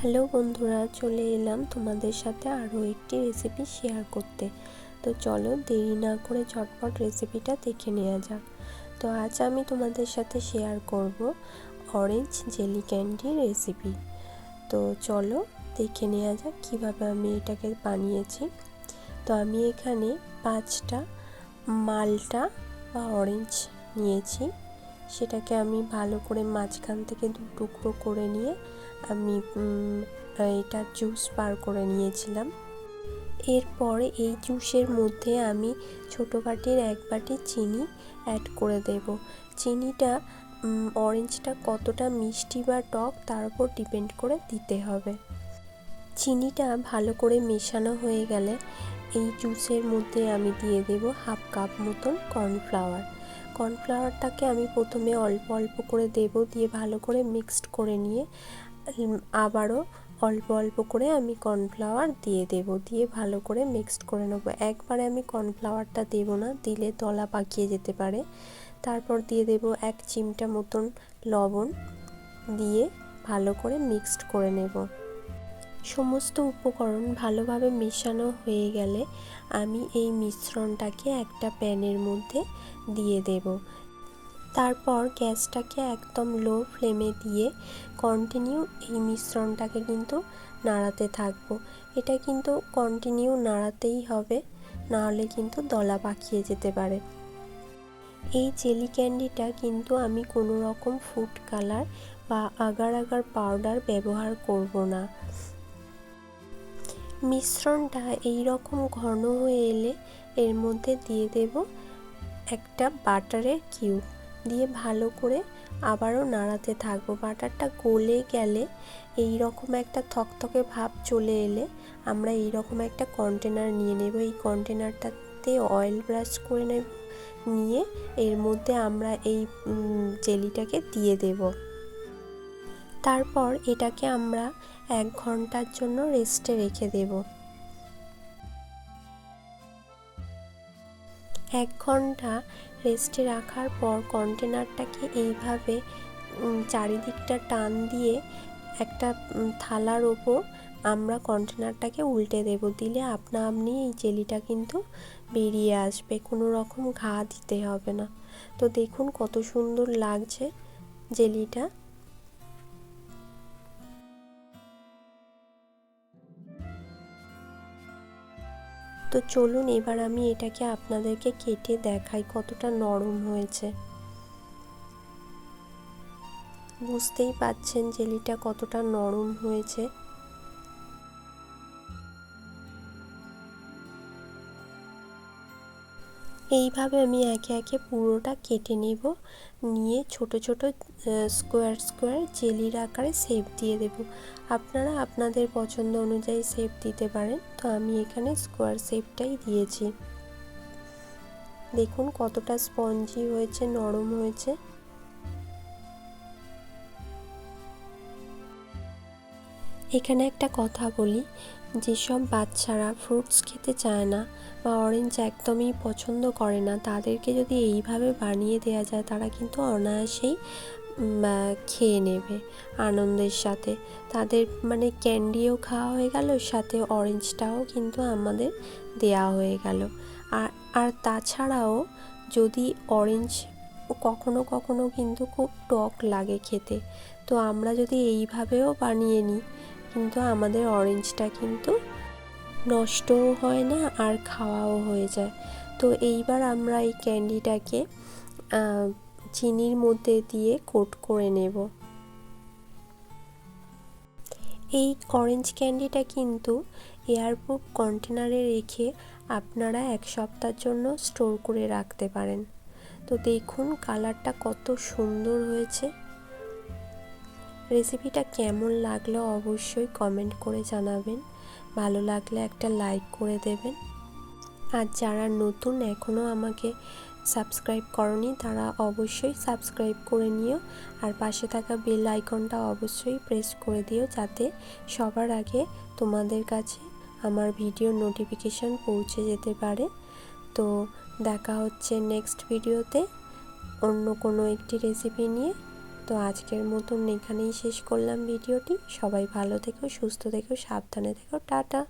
Hello বন্ধুরা, চলে এলাম তোমাদের সাথে আরও একটি রেসিপি শেয়ার করতে। তো চলো দেরি না করে ঝটপট রেসিপিটা দেখে নেওয়া যাক। তো আজ আমি তোমাদের সাথে শেয়ার করব অরেঞ্জ জেলি ক্যান্ডি রেসিপি তো চলো দেখে নেওয়া যাক কীভাবে আমি এটাকে বানিয়েছি। তো আমি এখানে পাঁচটা মালটা বা অরেঞ্জ নিয়েছি। সেটাকে আমি ভালো করে মাঝখান থেকে দু টুকরো করে নিয়ে আমি এটা জুস বার করে নিয়েছিলাম। এরপর এই জুসের মধ্যে আমি ছোটো বাটির এক বাটি চিনি অ্যাড করে দেব। চিনিটা অরেঞ্জটা কতটা মিষ্টি বা টক তার উপর ডিপেন্ড করে দিতে হবে। চিনিটা ভালো করে মেশানো হয়ে গেলে এই জুসের মধ্যে আমি দিয়ে দেব হাফ কাপ মতন কর্নফ্লাওয়ার কর্নফ্লাওয়ারটাকে আমি প্রথমে অল্প অল্প করে দেব, দিয়ে ভালো করে মিক্সড করে নিয়ে আবারও অল্প অল্প করে আমি কর্নফ্লাওয়ার দিয়ে দেব, দিয়ে ভালো করে মিক্সড করে নেব। একবারে আমি কর্নফ্লাওয়ারটা দেব না, দিলে তলা পাকিয়ে যেতে পারে। তারপর দিয়ে দেব এক চিমটা মতন লবণ, দিয়ে ভালো করে মিক্সড করে নেব। সমস্ত উপকরণ ভালোভাবে মেশানো হয়ে গেলে আমি এই মিশ্রণটাকে একটা প্যানের মধ্যে দিয়ে দেব। তারপর গ্যাসটাকে একদম লো ফ্লেমে দিয়ে কন্টিনিউ এই মিশ্রণটাকে কিন্তু নাড়াতে থাকব। এটা কিন্তু কন্টিনিউ নাড়াতেই হবে, নাহলে কিন্তু দলা পাকিয়ে যেতে পারে। এই জেলি ক্যান্ডিটা কিন্তু আমি কোনো রকম ফুড কালার বা আগার আগার পাউডার ব্যবহার করব না। মিশ্রণটা এই রকম ঘন হয়ে এলে এর মধ্যে দিয়ে দেব একটা বাটারের কিউব। দিয়ে ভালো করে আবারও নাড়াতে থাকব। বাটারটা গলে গেলে এই রকম একটা থকথকে ভাব চলে এলে আমরা এই রকম একটা কন্টেনার নিয়ে নেব। এই কন্টেনারটাতে অয়েল ব্রাশ করে নেব। নিয়ে এর মধ্যে আমরা এই জেলিটাকে দিয়ে দেব। তারপর এটাকে আমরা এক ঘণ্টার জন্য রেস্টে রেখে দেব। এক ঘণ্টা রেস্টে রাখার পর কন্টেনারটাকে এইভাবে চারিদিকটা টান দিয়ে একটা থালার ওপর আমরা কন্টেনারটাকে উল্টে দেব। দিলে আপনা আপনি এই জেলিটা কিন্তু বেরিয়ে আসবে, কোনো রকম ঘা দিতে হবে না। তো দেখুন কত সুন্দর লাগছে জেলিটা। তো চলুন এবার আমি এটাকে আপনাদেরকে কেটে দেখাই কতটা নরম হয়েছে। বুঝতেই পাচ্ছেন জেলিটা কতটা নরম হয়েছে। এইভাবে আমি একে একে পুরোটা কেটে নেব। নিয়ে ছোট ছোট স্কোয়ার স্কোয়ার জেলির আকারে শেপ দিয়ে দেব। আপনারা আপনাদের পছন্দ অনুযায়ী শেপ দিতে পারেন। তো আমি এখানে স্কোয়ার শেপটাই দিয়েছি। দেখুন কতটা স্পঞ্জি হয়েছে, নরম হয়েছে। এখানে একটা কথা বলি, যেসব বাচ্চারা ফ্রুটস খেতে চায় না বা অরেঞ্জ একদমই পছন্দ করে না, তাদেরকে যদি এইভাবে বানিয়ে দেওয়া যায়, তারা কিন্তু অনায়াসেই খেয়ে নেবে আনন্দের সাথে। তাদের মানে ক্যান্ডিও খাওয়া হয়ে গেল, সাথে অরেঞ্জটাও কিন্তু আমাদের দেয়া হয়ে গেল। আর আর তাছাড়াও যদি অরেঞ্জ কখনো কখনো কিন্তু খুব টক লাগে খেতে, তো আমরা যদি এইভাবেও বানিয়ে নিই কিন্তু আমাদের অরেঞ্জটা কিন্তু নষ্টও হয় না আর খাওয়াও হয়ে যায়। তো এইবার আমরা এই ক্যান্ডিটাকে চিনির মধ্যে দিয়ে কোট করে নেব। এই অরেঞ্জ ক্যান্ডিটা কিন্তু এয়ারপ্রুফ কন্টেনারে রেখে আপনারা এক সপ্তাহের জন্য স্টোর করে রাখতে পারেন। তো দেখুন কালারটা কত সুন্দর হয়েছে। রেসিপিটা কেমন লাগল অবশ্যই কমেন্ট করে জানাবেন। ভালো লাগলে একটা লাইক করে দেবেন। আর যারা নতুন এখনও আমাকে সাবস্ক্রাইব করনি, তারা অবশ্যই সাবস্ক্রাইব করে নিও। আর পাশে থাকা বেল আইকনটা অবশ্যই প্রেস করে দিও যাতে সবার আগে তোমাদের কাছে আমার ভিডিও নোটিফিকেশান পৌঁছে যেতে পারে। তো দেখা হচ্ছে নেক্সট ভিডিওতে অন্য কোনো একটি রেসিপি নিয়ে। তো আজকের মতন এখানেই শেষ করলাম ভিডিওটি। সবাই ভালো থেকো, সুস্থ থেকো, সাবধানে থেকো, টাটা।